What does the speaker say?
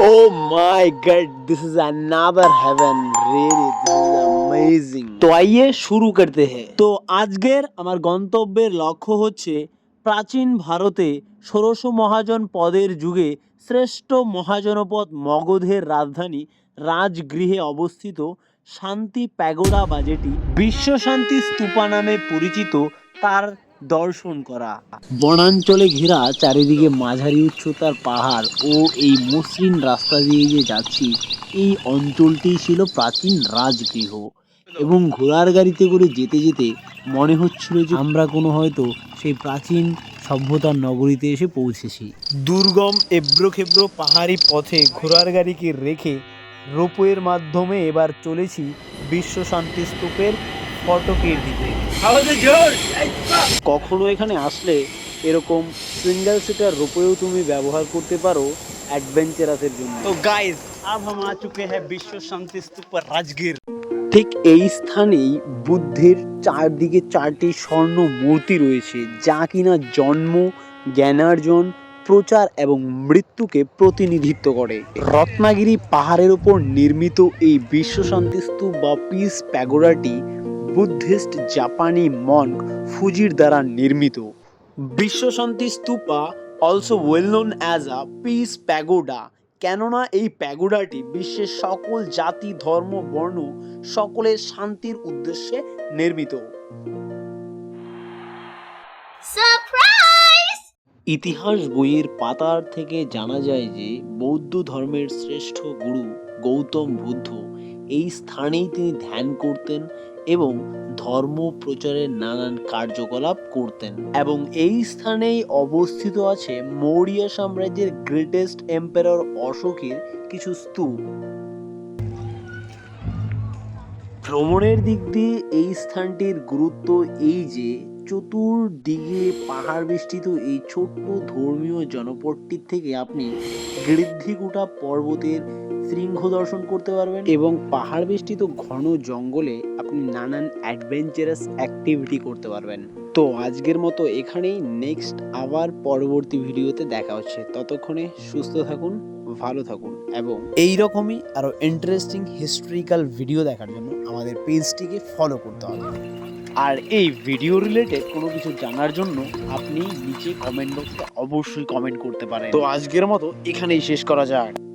Oh my god, this is another heaven. Really, this is amazing. তো আইয়ে শুরু করতে हैं তো আজকের আমার গন্তব্যের লক্ষ্য হচ্ছে প্রাচীন ভারতে ষোড়শ মহাজন পদের যুগে শ্রেষ্ঠ মহাজনপদ মগধের রাজধানী রাজগৃহে অবস্থিত শান্তি প্যাগোডা বা যেটি বিশ্ব শান্তি স্তূপা নামে পরিচিত তার দর্শন করা। বনাঞ্চলে ঘেরা চারিদিকে মাঝারি উচ্চতার পাহাড় ও এই মসৃণ রাস্তা দিয়ে যে যাচ্ছি এই অঞ্চলটি ছিল প্রাচীন রাজগৃহ এবং ঘোড়ার গাড়িতে করে যেতে যেতে মনে হচ্ছিল যে আমরা কোনো হয়তো সেই প্রাচীন সভ্যতার নগরীতে এসে পৌঁছেছি। দুর্গম এবড়ো খেবড়ো পাহাড়ি পথে ঘোড়ার গাড়িকে রেখে রোপওয়ের মাধ্যমে এবার চলেছি বিশ্ব শান্তি স্তূপের কটকের দিকে। কখনো এখানে আসলে এরকম সিঙ্গেল সিটার রূপেও তুমি ব্যবহার করতে পারো অ্যাডভেঞ্চারাসের জন্য। তো গাইস আব হাম আ চুকে হ্যায় বিশ্ব শান্তি স্তূপ রাজগীর। ঠিক এই স্থানেই বুদ্ধের চারদিকে চারটি স্বর্ণ মূর্তি রয়েছে যা কিনা জন্ম জ্ঞানার্জন প্রচার এবং মৃত্যুকে প্রতিনিধিত্ব করে। রত্নাগিরি পাহাড়ের ওপর নির্মিত এই বিশ্বশান্তি স্তূপ বা পিস প্যাগোরাটি বুদ্ধিস্ট জাপানি মনক ফুজির দ্বারা নির্মিত। বিশ্বশান্তি stupa also well known as a peace pagoda কেননা এই প্যাগোডাটি বিশ্বের সকল জাতি ধর্ম বর্ণ সকলের শান্তির উদ্দেশ্যে নির্মিত। ইতিহাস বইয়ের পাতার থেকে জানা যায় যে বৌদ্ধ ধর্মের শ্রেষ্ঠ গুরু গৌতম বুদ্ধ এই স্থানেই তিনি ধ্যান করতেন এবং ধর্ম প্রচারের নানান কার্যকলাপ করতেন। এবং এই স্থানেই অবস্থিত আছে মৌর্য সাম্রাজ্যের গ্রেটেস্ট এম্পায়ার অশোকের কিছু স্তূপ। ভ্রমণের দিক দিয়ে এই স্থানটির গুরুত্ব এই যে, চতুর্দিকে পাহাড় বেষ্টিত এই ছোট্ট ধর্মীয় জনপদটির থেকে আপনি গৃদ্ধিকুটা পর্বতের শৃঙ্গ দর্শন করতে পারবেন। এবং পাহাড় বেষ্টিত ঘন জঙ্গলে আপনি নানান অ্যাডভেঞ্চারাস অ্যাক্টিভিটি করতে পারবেন। তো আজকের মতো এখানেই। নেক্সট আবার পরবর্তী ভিডিওতে দেখা হচ্ছে। ততক্ষণে সুস্থ থাকুন, ভালো থাকুন এবং এই রকমই আরও ইন্টারেস্টিং হিস্ট্রিক্যাল ভিডিও দেখার জন্য আমাদের পেজটিকে ফলো করতে হবে। আর এই ভিডিও রিলেটেড কোনো কিছু জানার জন্য আপনি নিচে কমেন্ট বক্সে অবশ্যই কমেন্ট করতে পারেন। তো আজকের মতো এখানেই শেষ করা যাক।